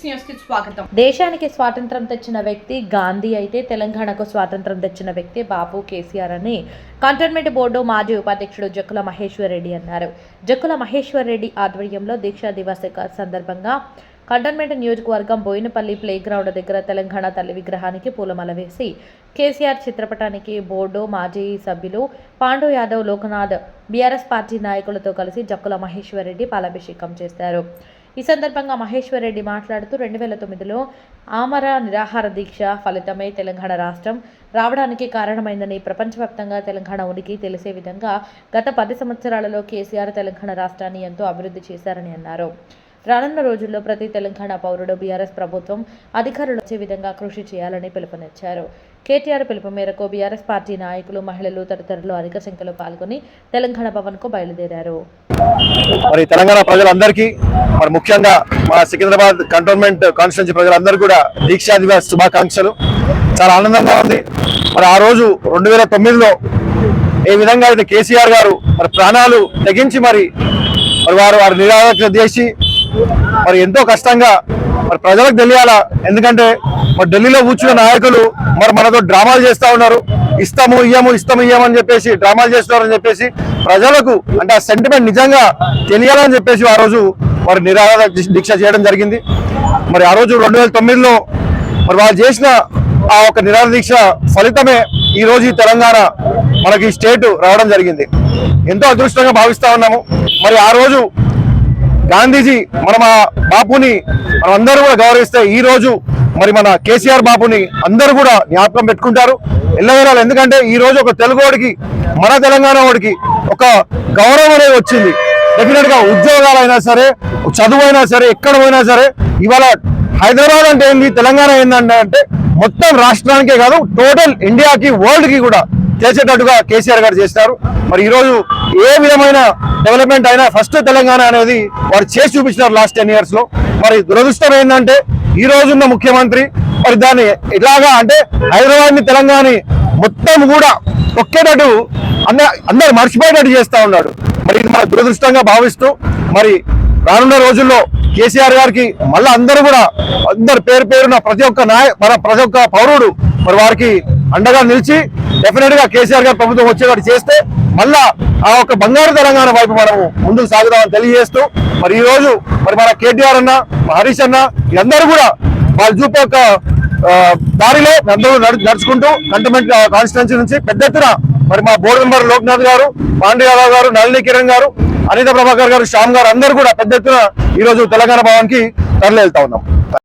స్వాగతం. దేశానికి స్వాతంత్రం తెచ్చిన వ్యక్తి గాంధీ అయితే తెలంగాణకు స్వాతంత్రం తెచ్చిన వ్యక్తి బాపు కేసీఆర్ అని కంటోన్మెంట్ బోర్డు మాజీ ఉపాధ్యక్షుడు జక్కుల మహేశ్వర్ రెడ్డి అన్నారు. జక్కుల మహేశ్వర్ రెడ్డి ఆధ్వర్యంలో దీక్షా దివస్ సందర్భంగా కంటోన్మెంట్ నియోజకవర్గం బోయినపల్లి ప్లే గ్రౌండ్ దగ్గర తెలంగాణ తల్లి విగ్రహానికి పూలమాల వేసి కేసీఆర్ చిత్రపటానికి బోర్డు మాజీ సభ్యులు పాండు యాదవ్ లోకనాథ్ బీఆర్ఎస్ పార్టీ నాయకులతో కలిసి జక్కుల మహేశ్వర్ రెడ్డి పాలాభిషేకం చేశారు ఈ సందర్భంగా మహేశ్వర్ రెడ్డి మాట్లాడుతూ రెండు వేల తొమ్మిదిలో ఆమర నిరాహార దీక్ష ఫలితమే తెలంగాణ రాష్ట్రం. రావడానికి కారణమైందని ప్రపంచవ్యాప్తంగా తెలంగాణ ఉనికి తెలిసే విధంగా గత పది సంవత్సరాలలో కేసీఆర్ తెలంగాణ రాష్ట్రాన్ని ఎంతో అభివృద్ధి చేశారని అన్నారు. రానున్న రోజుల్లో ప్రతి తెలంగాణ పౌరుడు బీఆర్ఎస్ ప్రభుత్వం అధికారులు వచ్చే విధంగా కృషి చేయాలని పిలుపునిచ్చారు. కేటీఆర్ పిలుపు మేరకు బీఆర్ఎస్ పార్టీ నాయకులు మహిళలు తదితరులు అధిక సంఖ్యలో పాల్గొని తెలంగాణ భవన్కు బయలుదేరారు. మరి తెలంగాణ ప్రజలందరికీ మరి ముఖ్యంగా మా సికింద్రాబాద్ కంటోన్మెంట్ కాన్స్టిట్యున్సీ ప్రజలందరూ కూడా దీక్షా దివస్ శుభాకాంక్షలు. చాలా ఆనందంగా ఉంది. మరి ఆ రోజు రెండు వేల తొమ్మిదిలో ఏ విధంగా అయితే కేసీఆర్ గారు మరి ప్రాణాలు తెగించి మరి మరి వారు వారు నిరాదరణ చేసి మరి ఎంతో కష్టంగా మరి ప్రజలకు తెలియాలా? ఎందుకంటే మరి ఢిల్లీలో కూర్చున్న నాయకులు మరి మనతో డ్రామాలు చేస్తా ఉన్నారు. ఇస్తాము ఇయ్యము ఇస్తాము ఇయ్యమని చెప్పేసి డ్రామాలు చేస్తున్నారని చెప్పేసి ప్రజలకు అంటే ఆ సెంటిమెంట్ నిజంగా తెలియాలని చెప్పేసి ఆ రోజు మరి నిరాహార దీక్ష- దీక్ష చేయడం జరిగింది. మరి ఆ రోజు రెండు వేల తొమ్మిదిలో మరి వాళ్ళు చేసిన ఆ ఒక నిరాహార దీక్ష ఫలితమే ఈ రోజు ఈ తెలంగాణ మనకి స్టేట్ రావడం జరిగింది. ఎంతో అదృష్టంగా భావిస్తా ఉన్నాము. మరి ఆ రోజు గాంధీజీ మన మా బాపుని మనం అందరూ కూడా గౌరవిస్తే ఈ రోజు మరి మన కేసీఆర్ బాబుని అందరూ కూడా జ్ఞాపకం పెట్టుకుంటారు. ఎల్లవేళలు ఎందుకంటే ఈ రోజు ఒక తెలుగువాడికి మన తెలంగాణ వాడికి ఒక గౌరవం అనేది వచ్చింది. డెఫినెట్గా ఉద్యోగాలైనా సరే చదువు అయినా సరే ఎక్కడ పోయినా సరే ఇవాళ హైదరాబాద్ అంటే ఏంది తెలంగాణ ఏంటంటే అంటే మొత్తం రాష్ట్రానికే కాదు టోటల్ ఇండియాకి వరల్డ్కి కూడా చేసేటట్టుగా కేసీఆర్ గారు చేస్తారు. మరి ఈ రోజు ఏ విధమైన డెవలప్మెంట్ అయినా ఫస్ట్ తెలంగాణ అనేది వారు చేసి చూపించినారు లాస్ట్ టెన్ ఇయర్స్లో. మరి దురదృష్టం ఏంటంటే ఈ రోజున్న ముఖ్యమంత్రి మరి దాన్ని ఎలాగా అంటే హైదరాబాద్ని తెలంగాణ మొత్తం కూడా ఒక్కేటట్టు అందరు అందరు మర్చిపోయేటట్టు చేస్తా ఉన్నాడు. మరి ఇది మన దురదృష్టంగా భావిస్తూ మరి రానున్న రోజుల్లో కేసీఆర్ గారికి మళ్ళీ అందరూ కూడా అందరు పేరు పేరున ప్రతి ఒక్క నాయ మన ప్రతి ఒక్క పౌరుడు మరి వారికి అండగా నిలిచి డెఫినెట్గా కేసీఆర్ గారు ప్రభుత్వం వచ్చేవాడు చేస్తే మళ్ళా ఆ ఒక బంగారు తెలంగాణ వైపు మనము ముందుకు సాగుదామని తెలియజేస్తూ మరి ఈ రోజు మరి మన కేటీఆర్ అన్న హరీష్ అన్న వీళ్ళందరూ కూడా వాళ్ళు చూపే ఒక దారిలో అందరూ నడుచుకుంటూ కంటోన్మెంట్ కాన్స్టిట్యున్సీ నుంచి పెద్ద ఎత్తున మరి మా బోర్డు మెంబర్ లోక్నాథ్ గారు పాండే యాదవ్ గారు నళిని కిరణ్ గారు అనిత ప్రభాకర్ గారు శ్యామ్ గారు అందరూ కూడా పెద్ద ఎత్తున ఈ రోజు తెలంగాణ భవన్కి తరలి వెళ్తా ఉన్నాం.